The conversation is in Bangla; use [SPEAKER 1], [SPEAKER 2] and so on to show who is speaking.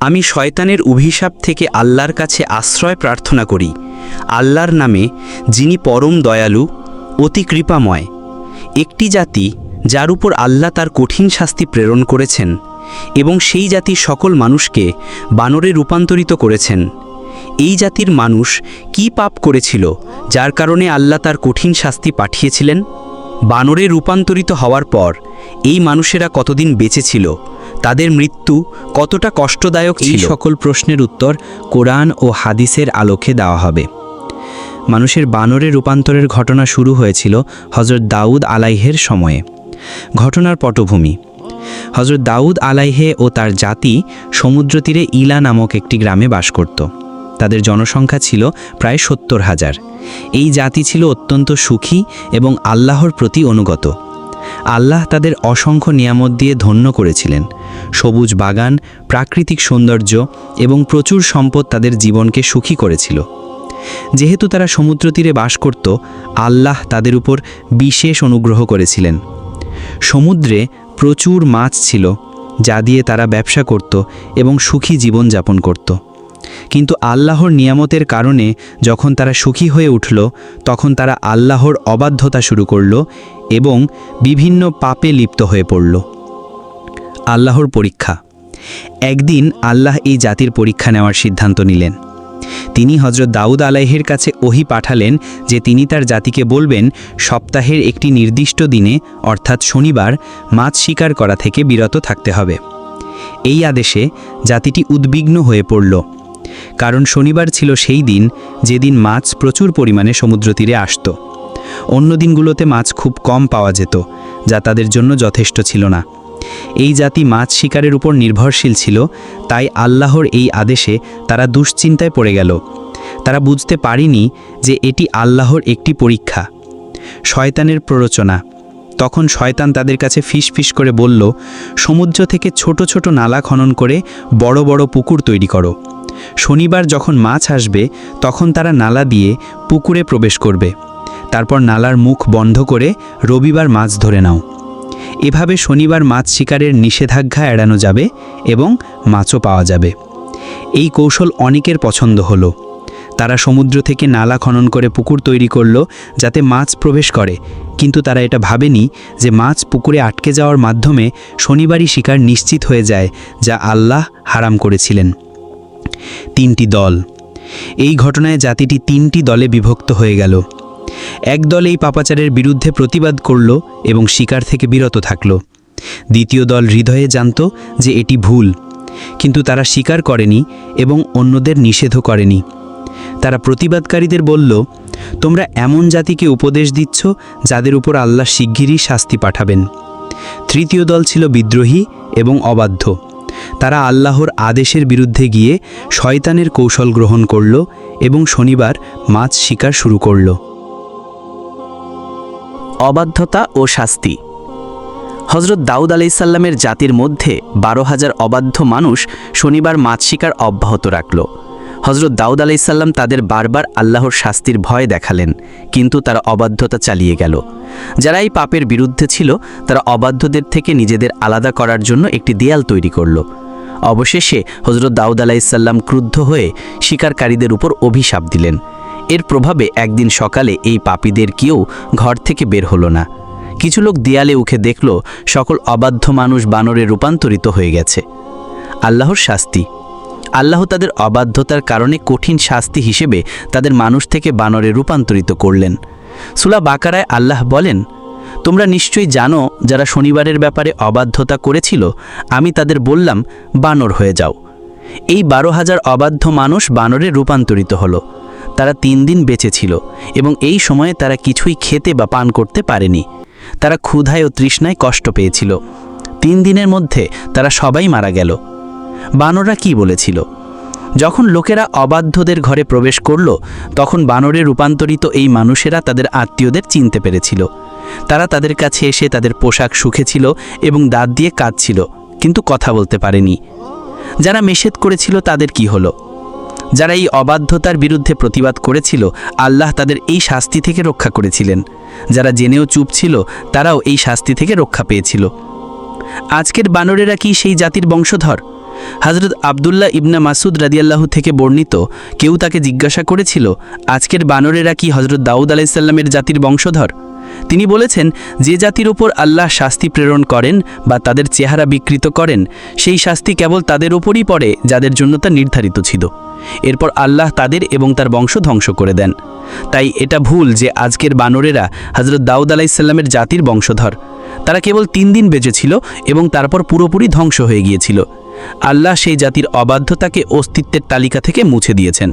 [SPEAKER 1] আমি শয়তানের অভিশাপ থেকে আল্লাহর কাছে আশ্রয় প্রার্থনা করি। আল্লাহর নামে, যিনি পরম দয়ালু, অতি কৃপাময়। একটি জাতি, যার উপর আল্লাহ তার কঠিন শাস্তি প্রেরণ করেছেন, এবং সেই জাতির সকল মানুষকে বানরে রূপান্তরিত করেছেন। এই জাতির মানুষ কি পাপ করেছিল, যার কারণে আল্লাহ তার কঠিন শাস্তি পাঠিয়েছিলেন? বানরে রূপান্তরিত হওয়ার পর, এই মানুষেরা কতদিন বেঁচে ছিল? তাদের মৃত্যু কতটা কষ্টদায়ক
[SPEAKER 2] এই সকল প্রশ্নের উত্তর কোরআন ও হাদিসের আলোকে দেওয়া হবে। মানুষের বানরে রূপান্তরের ঘটনা শুরু হয়েছিল হজরত দাউদ আলাইহের সময়ে। ঘটনার পটভূমি। হজরত দাউদ আলাইহে ও তার জাতি সমুদ্র তীরে ইলা নামক একটি গ্রামে বাস করত। তাদের জনসংখ্যা ছিল প্রায় সত্তর হাজার। এই জাতি ছিল অত্যন্ত সুখী এবং আল্লাহর প্রতি অনুগত। আল্লাহ তাদের অসংখ্য নিয়ামত দিয়ে ধন্য করেছিলেন। সবুজ বাগান, প্রাকৃতিক সৌন্দর্য এবং প্রচুর সম্পদ তাদের জীবনকে সুখী করেছিল। যেহেতু তারা সমুদ্র তীরে বাস করত, আল্লাহ তাদের উপর বিশেষ অনুগ্রহ করেছিলেন। সমুদ্রে প্রচুর মাছ ছিল, যা দিয়ে তারা ব্যবসা করত এবং সুখী জীবনযাপন করত। কিন্তু আল্লাহর নিয়ামতের কারণে যখন তারা সুখী হয়ে উঠল, তখন তারা আল্লাহর অবাধ্যতা শুরু করল এবং বিভিন্ন পাপে লিপ্ত হয়ে পড়ল। আল্লাহর পরীক্ষা। একদিন আল্লাহ এই জাতির পরীক্ষা নেওয়ার সিদ্ধান্ত নিলেন। তিনি হজরত দাউদ আলাইহের কাছে ওহি পাঠালেন যে তিনি তার জাতিকে বলবেন, সপ্তাহের একটি নির্দিষ্ট দিনে, অর্থাৎ শনিবার, মাছ শিকার করা থেকে বিরত থাকতে হবে। এই আদেশে জাতিটি উদ্বিগ্ন হয়ে পড়ল। কারণ শনিবার ছিল সেই দিন যেদিন মাছ প্রচুর পরিমাণে সমুদ্র তীরে আসত। অন্য দিনগুলোতে মাছ খুব কম পাওয়া যেত, যা তাদের জন্য যথেষ্ট ছিল না। এই জাতি মাছ শিকারের উপর নির্ভরশীল ছিল, তাই আল্লাহর এই আদেশে তারা দুশ্চিন্তায় পড়ে গেল। তারা বুঝতে পারিনি যে এটি আল্লাহর একটি পরীক্ষা। শয়তানের প্ররোচনা। তখন শয়তান তাদের কাছে ফিস ফিস করে বলল, সমুদ্র থেকে ছোট ছোট নালা খনন করে বড় বড় পুকুর তৈরি করো। শনিবার যখন মাছ আসবে, তখন তারা নালা দিয়ে পুকুরে প্রবেশ করবে। তারপর নালার মুখ বন্ধ করে রবিবার মাছ ধরে নাও। এভাবে শনিবার মাছ শিকারের নিষেধাজ্ঞা এড়ানো যাবে এবং মাছও পাওয়া যাবে। এই কৌশল অনেকের পছন্দ হলো। তারা সমুদ্র থেকে নালা খনন করে পুকুর তৈরি করল যাতে মাছ প্রবেশ করে। কিন্তু তারা এটা ভাবেনি যে মাছ পুকুরে আটকে যাওয়ার মাধ্যমে শনিবারই শিকার নিশ্চিত হয়ে যায় যা আল্লাহ হারাম করেছিলেন। তিনটি দল। এই ঘটনায় জাতিটি তিনটি দলে বিভক্ত হয়ে গেল। এক দল এই পাপাচারের বিরুদ্ধে প্রতিবাদ করল এবং শিকার থেকে বিরত থাকল। দ্বিতীয় দল হৃদয়ে জানত যে এটি ভুল, কিন্তু তারা স্বীকার করেনি এবং অন্যদের নিষেধও করেনি। তারা প্রতিবাদকারীদের বলল, তোমরা এমন জাতিকে উপদেশ দিচ্ছ যাদের উপর আল্লাহ শিগগিরই শাস্তি পাঠাবেন। তৃতীয় দল ছিল বিদ্রোহী এবং অবাধ্য। তারা আল্লাহর আদেশের বিরুদ্ধে গিয়ে শয়তানের কৌশল গ্রহণ করল এবং শনিবার মাছ শিকার শুরু করল।
[SPEAKER 1] অবাধ্যতা ও শাস্তি। হজরত দাউদ আলাইসাল্লামের জাতির মধ্যে বারো হাজার অবাধ্য মানুষ শনিবার মাছ শিকার অব্যাহত রাখল। হজরত দাউদ আলাইসাল্লাম তাদের বারবার আল্লাহর শাস্তির ভয় দেখালেন, কিন্তু তারা অবাধ্যতা চালিয়ে গেল। যারা এই পাপের বিরুদ্ধে ছিল, তারা অবাধ্যদের থেকে নিজেদের আলাদা করার জন্য একটি দেয়াল তৈরি করল। অবশেষে হজরত দাউদ আলাইসাল্লাম ক্রুদ্ধ হয়ে শিকারকারীদের উপর অভিশাপ দিলেন। এর প্রভাবে একদিন সকালে এই পাপীদের কেউ ঘর থেকে বের হলো না। কিছু লোক দেয়ালে উঠে দেখল সকল অবাধ্য মানুষ বানরে রূপান্তরিত হয়ে গেছে। আল্লাহর শাস্তি। আল্লাহ তাদের অবাধ্যতার কারণে কঠিন শাস্তি হিসেবে তাদের মানুষ থেকে বানরে রূপান্তরিত করলেন। সুলা বাকারায় আল্লাহ বলেন, তোমরা নিশ্চয়ই জানো, যারা শনিবারের ব্যাপারে অবাধ্যতা করেছিল, আমি তাদের বললাম, বানর হয়ে যাও। এই বারো হাজার অবাধ্য মানুষ বানরে রূপান্তরিত হলো। তারা তিন দিন বেঁচে ছিল এবং এই সময়ে তারা কিছুই খেতে বা পান করতে পারেনি। তারা ক্ষুধায় ও তৃষ্ণায় কষ্ট পেয়েছিল। তিন দিনের মধ্যে তারা সবাই মারা গেল। বানররা কি বলেছিল? যখন লোকেরা অবাধ্যদের ঘরে প্রবেশ করল, তখন বানরে রূপান্তরিত এই মানুষেরা তাদের আত্মীয়দের চিনতে পেরেছিল। তারা তাদের কাছে এসে তাদের পোশাক সুখেছিল এবং দাঁত দিয়ে কাঁদছিল, কিন্তু কথা বলতে পারেনি। যারা মেষেদ করেছিল তাদের কি হলো? যারা এই অবাধ্যতার বিরুদ্ধে প্রতিবাদ করেছিল, আল্লাহ তাদের এই শাস্তি থেকে রক্ষা করেছিলেন। যারা জেনেও চুপ ছিল, তারাও এই শাস্তি থেকে রক্ষা পেয়েছিল। আজকের বানরেরা কি সেই জাতির বংশধর? হজরত আবদুল্লাহ ইবনা মাসুদ রাদিয়াল্লাহু থেকে বর্ণিত, কেউ তাকে জিজ্ঞাসা করেছিল, আজকের বানরেরা কি হজরত দাউদ আলাইসাল্লামের জাতির বংশধর? তিনি বলেছেন, যে জাতির উপর আল্লাহ শাস্তি প্রেরণ করেন বা তাদের চেহারা বিকৃত করেন, সেই শাস্তি কেবল তাদের ওপরই পড়ে, যাদের জন্য তা নির্ধারিত ছিল। এরপর আল্লাহ তাদের এবং তার বংশ ধ্বংস করে দেন। তাই এটা ভুল যে আজকের বানরেরা হজরত দাউদ আলাইসাল্লামের জাতির বংশধর। তারা কেবল তিন দিন বেঁচেছিল এবং তারপর পুরোপুরি ধ্বংস হয়ে গিয়েছিল। আল্লাহ সেই জাতির অবাধ্যতাকে অস্তিত্বের তালিকা থেকে মুছে দিয়েছেন।